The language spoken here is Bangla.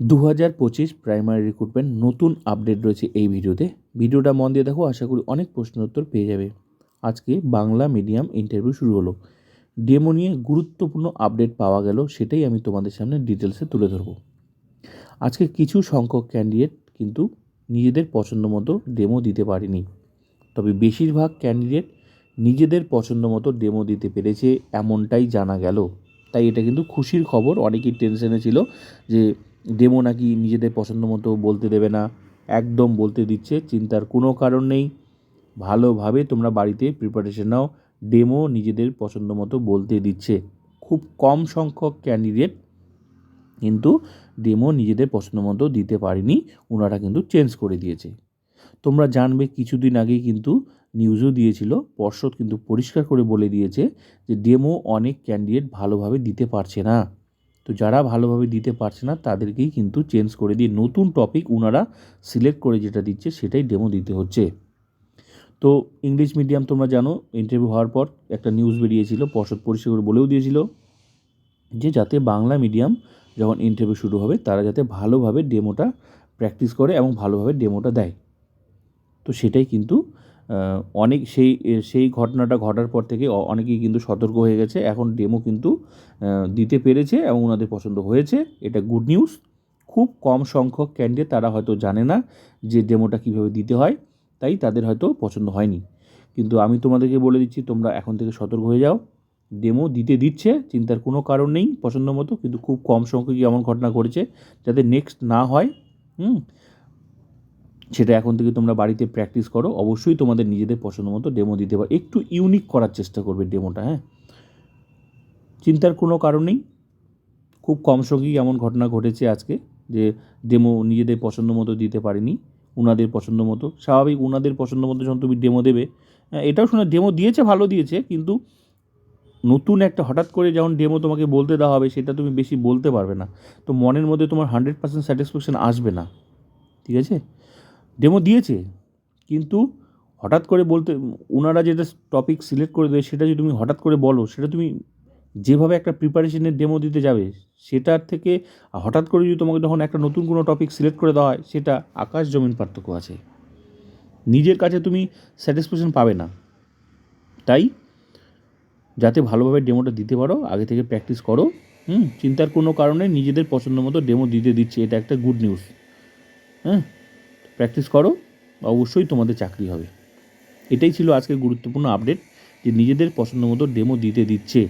দু হাজার পঁচিশ প্রাইমারি রিক্রুটমেন্ট নতুন আপডেট রয়েছে এই ভিডিওতে। ভিডিওটা মন দিয়ে দেখো, আশা করি অনেক প্রশ্নের উত্তর পেয়ে যাবে। আজকে বাংলা মিডিয়াম ইন্টারভিউ শুরু হলো। ডেমো নিয়ে গুরুত্বপূর্ণ আপডেট পাওয়া গেল, সেটাই আমি তোমাদের সামনে ডিটেলসে তুলে ধরবো। আজকে কিছু সংখ্যক ক্যান্ডিডেট কিন্তু নিজেদের পছন্দ মতো ডেমো দিতে পারেনি। তবে বেশিরভাগ ক্যান্ডিডেট নিজেদের পছন্দ মতো ডেমো দিতে পেরেছে, এমনটাই জানা গেল। তাই এটা কিন্তু খুশির খবর। অনেকেই টেনশনে ছিল যে ডেমো নাকি নিজেদের পছন্দ মতো বলতে দেবে না, একদম বলতে দিচ্ছে, চিন্তার কোনো কারণ নেই। ভালোভাবে তোমরা বাড়িতে প্রিপারেশন নাও ডেমো নিজেদের পছন্দ মতো বলতে দিচ্ছে। খুব কম সংখ্যক ক্যান্ডিডেট কিন্তু ডেমো নিজেদের পছন্দ মতো দিতে পারেনি ওনারা কিন্তু চেঞ্জ করে দিয়েছে। তোমরা জানবে কিছুদিন আগেই কিন্তু নিউজও দিয়েছিল, পর্ষদ কিন্তু পরিষ্কার করে বলে দিয়েছে যে ডেমো অনেক ক্যান্ডিডেট ভালোভাবে দিতে পারছে না। তো যারা ভালোভাবে দিতে পারছে না, তাদেরকেই কিন্তু চেঞ্জ করে দিয়ে নতুন টপিক ওনারা সিলেক্ট করে যেটা দিচ্ছে, সেটাই ডেমো দিতে হচ্ছে। তো ইংলিশ মিডিয়াম তোমরা জানো ইন্টারভিউ হওয়ার পর একটা নিউজ বেরিয়েছিল, পর্ষদ করে বলেও দিয়েছিল যে যাতে বাংলা মিডিয়াম যখন ইন্টারভিউ শুরু হবে, তারা যাতে ভালোভাবে ডেমোটা প্র্যাকটিস করে এবং ভালোভাবে ডেমোটা দেয়। তো সেটাই কিন্তু অনেক সেই সেই ঘটনাটা ঘটার পর থেকে অনেকেই কিন্তু সতর্ক হয়ে গেছে। এখন ডেমো কিন্তু দিতে পেরেছে এবং ওনাদের পছন্দ হয়েছে। এটা গুড নিউজ। খুব কম সংখ্যক ক্যান্ডিডেট তারা হয়তো জানে না যে ডেমোটা কীভাবে দিতে হয়, তাই তাদের হয়তো পছন্দ হয়নি। কিন্তু আমি তোমাদেরকে বলে দিচ্ছি, তোমরা এখন থেকে সতর্ক হয়ে যাও। ডেমো দিতে দিচ্ছে, চিন্তার কোনো কারণ নেই পছন্দ মতো, কিন্তু খুব কম সংখ্যকই এমন ঘটনা ঘটেছে যাতে নেক্সট না হয়। হুম? সেটা এখন থেকে তোমরা বাড়িতে প্র্যাকটিস করো। অবশ্যই তোমাদের নিজেদের পছন্দ মতো ডেমো দিতে পারো। একটু ইউনিক করার চেষ্টা করবে ডেমোটা হ্যাঁ? চিন্তার কোনো কারণ নেই। খুব কম সংখ্যকই এমন ঘটনা ঘটেছে আজকে যে ডেমো নিজেদের পছন্দ মতো দিতে পারেনি ওনাদের পছন্দ মতো। স্বাভাবিক ওনাদের পছন্দ মতো যখন তুমি ডেমো দেবে হ্যাঁ, এটাও শুনে ডেমো দিয়েছে ভালো দিয়েছে কিন্তু নতুন একটা হঠাৎ করে যখন ডেমো তোমাকে বলতে দেওয়া হবে সেটা তুমি বেশি বলতে পারবে না। তো মনের মধ্যে তোমার হান্ড্রেড পার্সেন্ট স্যাটিসফ্যাকশান আসবে না। ঠিক আছে? ডেমো দিয়েছে, কিন্তু হঠাৎ করে বলতে ওনারা যেটা টপিক সিলেক্ট করে দেয় সেটা যদি তুমি হঠাৎ করে বলো, সেটা তুমি যেভাবে একটা প্রিপারেশনের ডেমো দিতে যাবে, সেটার থেকে হঠাৎ করে যদি তোমাকে যখন একটা নতুন কোনো টপিক সিলেক্ট করে দেওয়া হয়, সেটা আকাশ জমিন পার্থক্য আছে। নিজের কাছে তুমি স্যাটিসফ্যাকশন পাবে না। তাই, যাতে ভালোভাবে ডেমোটা দিতে পারো, আগে থেকে প্র্যাকটিস করো, হুম, চিন্তার কোনো কারণে নিজেদের পছন্দ মতো ডেমো দিতে দিচ্ছে, এটা একটা গুড নিউজ হ্যাঁ প্র্যাকটিস করো, অবশ্যই তোমাদের চাকরি হবে। এটাই ছিল আজকের গুরুত্বপূর্ণ আপডেট যে নিজেদের পছন্দ মতো ডেমো দিতে দিচ্ছে।